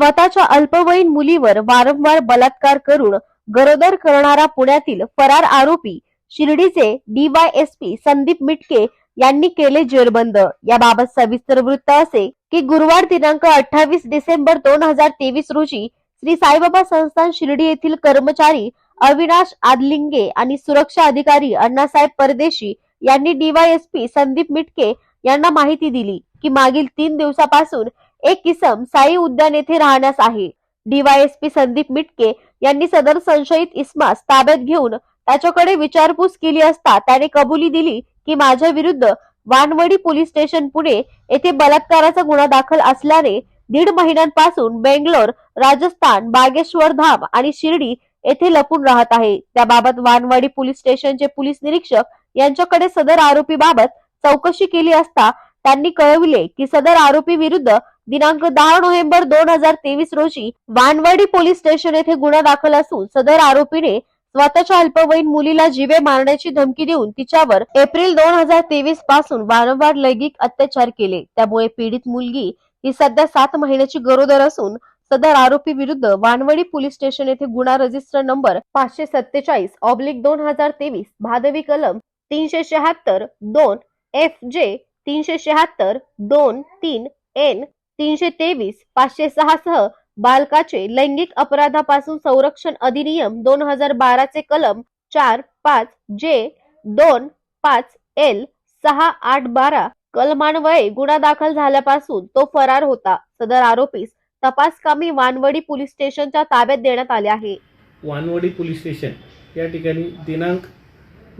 स्वतःच्या अल्पवयीन मुलीवर वारंवार बलात्कार करून गरोदर करणारा पुण्यातील फरार आरोपी शिर्डीचे डीवायएसपी संदीप मिटके यांनी केले जेरबंद. याबाबत सविस्तर वृत्त असे की गुरुवार दिनांक अठ्ठावीस डिसेंबर दोन हजार तेवीस रोजी श्री साईबाबा संस्थान शिर्डी येथील कर्मचारी अविनाश आदलिंगे आणि सुरक्षा अधिकारी अण्णासाहेब परदेशी यांनी डीवायएसपी संदीप मिटके यांना माहिती दिली की मागील तीन दिवसापासून एक किसम साई उद्यान येथे राहण्यास आहे. डीवायएसपी संदीप मिटके यांनी सदर संशयित इस्मास ताब्यात घेऊन त्याच्याकडे विचारपूस केली असता त्याने कबुली दिली की माझ्या विरुद्ध वानवडी पोलीस स्टेशन पुणे येथे बलात्काराचा गुन्हा दाखल असल्याने दीड महिन्यांपासून बेंगलोर राजस्थान बागेश्वर धाम आणि शिर्डी येथे लपून राहत आहे. त्याबाबत वानवाडी पोलीस स्टेशनचे पोलीस निरीक्षक यांच्याकडे सदर आरोपी बाबत चौकशी केली असता त्यांनी कळविले की सदर आरोपी विरुद्ध दिनांक दहा नोव्हेंबर दोन हजार तेवीस रोजी वानवाडी पोलीस स्टेशन येथे गुन्हा दाखल असून सदर आरोपीने स्वतःच्या अल्पवयीन मुलीला जीवे मारण्याची धमकी देऊन तिच्यावर एप्रिल दोन हजार तेवीसपासून वारंवार लैंगिक अत्याचार केले. त्यामुळे पीडित मुलगी ही सध्या सात महिन्याची गरोदर असून सदर आरोपी विरुद्ध वानवडी पोलीस स्टेशन येथे गुन्हा रजिस्टर नंबर पाचशे सत्तेचाळीस ऑब्लिक दोन हजार तेवीस भादवी कलम तीनशे शहात्तर दोन एफ जे तीनशे शहात्तर दोन तीन एन तीनशे तेवीस पाचशे सहा सह बालकाचे लैंगिक अपराधापासून संरक्षण अधिनियम दोन हजार बाराचे कलम चार पाच जे दोन पाच एल सहा आठ बारा कलमान्वये गुन्हा दाखल झाल्यापासून तो फरार होता. सदर आरोपीस तपासकामी वानवडी पोलीस स्टेशनच्या ताब्यात देण्यात आले आहे. वानवडी पोलीस स्टेशन या ठिकाणी दिनांक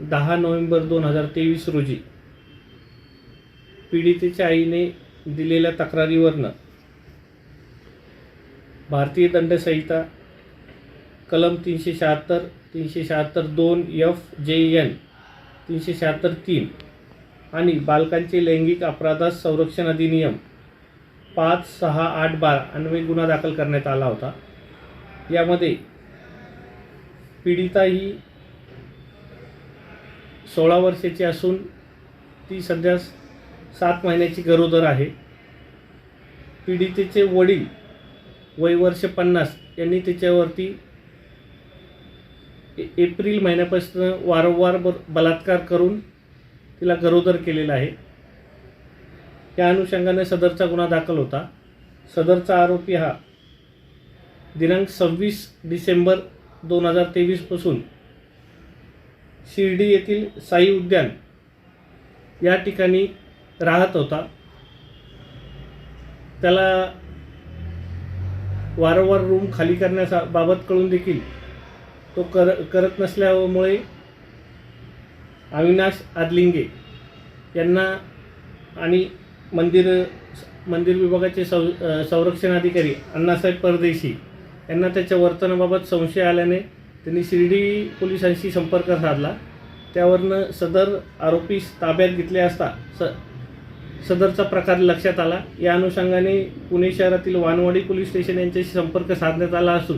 दहा नोव्हेंबर दोन हजार तेवीस रोजी पीडितेच्या आईने दिलेल्या तक्रारीवरनं भारतीय दंडसंहिता कलम तीनशे शहात्तर तीनशे शहात्तर दोन एफ जे एन तीनशे शहात्तर तीन आणि बालकांचे लैंगिक अपराधास संरक्षण अधिनियम पाच सहा आठ बारा अन्वये गुन्हा दाखल करण्यात आला होता. यामध्ये पीडिता ही सोळा वर्षाची असून ती सध्या सात महिन्याची गरोदर आहे. पीडितेचे वडील वय वर्ष पन्नास यांनी तिच्यावरती ए- एप्रिल महिन्यापासून वारंवार ब बलात्कार करून तिला गरोदर केलेला आहे. त्या अनुषंगाने सदरचा गुन्हा दाखल होता. सदरचा आरोपी हा दिनांक सव्वीस डिसेंबर दोन हजार तेवीसपासून शिर्डी येथील साई उद्यान या ठिकाणी राहत होता. त्याला वारंवार रूम खाली करण्याबाबत कळून देखील तो कर करत नसल्यामुळे अविनाश आदलिंगे यांना आणि मंदिर मंदिर विभागाचे सौ संरक्षण अधिकारी अण्णासाहेब परदेशी यांना त्याच्या वर्तनाबाबत संशय आल्याने त्यांनी शिर्डी पोलिसांशी संपर्क साधला. त्यावरनं सदर आरोपीस ताब्यात घेतले असता स सदरचा प्रकार लक्षात आला. या अनुषंगाने पुणे शहरातील वानवाडी पोलीस स्टेशन यांच्याशी संपर्क साधण्यात आला असून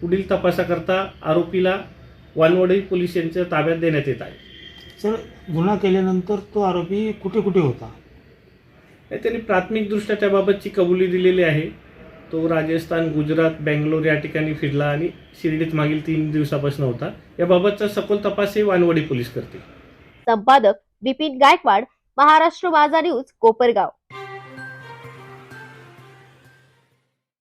पुढील तपासाकरता आरोपीला वानवाडी पोलीस यांच्या ताब्यात देण्यात येत आहे. सर गुन्हा केल्यानंतर तो आरोपी कुठे कुठे होता त्यांनी प्राथमिकदृष्ट्या त्याबाबतची कबुली दिलेली आहे. तो राजस्थान गुजरात बेंगलोर या ठिकाणी फिरला आणि शिर्डीत मागील तीन दिवसापासून होता. याबाबतचा सखोल तपासही वानवडी पोलीस करतील. संपादक विपिन गायकवाड महाराष्ट्र बाजार न्यूज कोपरगाव.